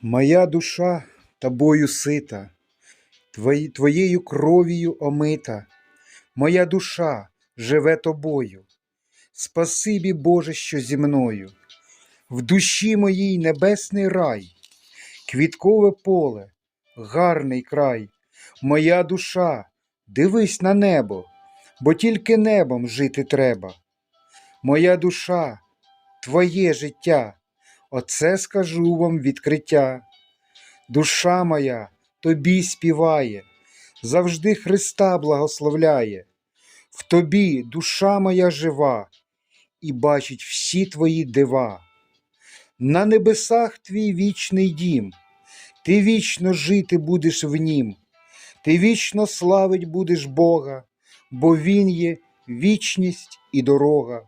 Моя душа тобою сита, твоєю кров'ю омита, моя душа живе тобою. Спасибі, Боже, що зі мною. В душі моїй небесний рай, квіткове поле, гарний край. Моя душа, дивись на небо, бо тільки небом жити треба. Моя душа, твоє життя, оце скажу вам відкриття. Душа моя тобі співає, завжди Христа благословляє. В тобі душа моя жива і бачить всі твої дива. На небесах твій вічний дім, ти вічно жити будеш в нім, ти вічно славить будеш Бога, бо Він є вічність і дорога.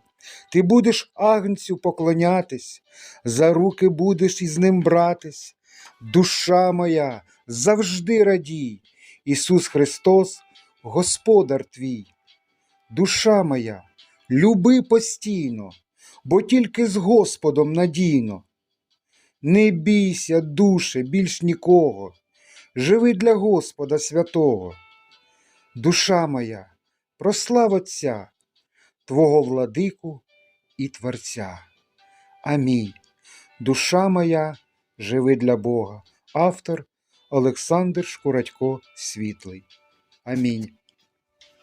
Ти будеш агнцю поклонятись, за руки будеш із ним братись. Душа моя, завжди радій, Ісус Христос, Господар твій. Душа моя, люби постійно, бо тільки з Господом надійно. Не бійся, душе, більш нікого, живи для Господа святого. Душа моя, прослав Отця, Твого владику і Творця. Амінь. Душа моя, живи для Бога. Автор Олександр Шкурадько Світлий. Амінь.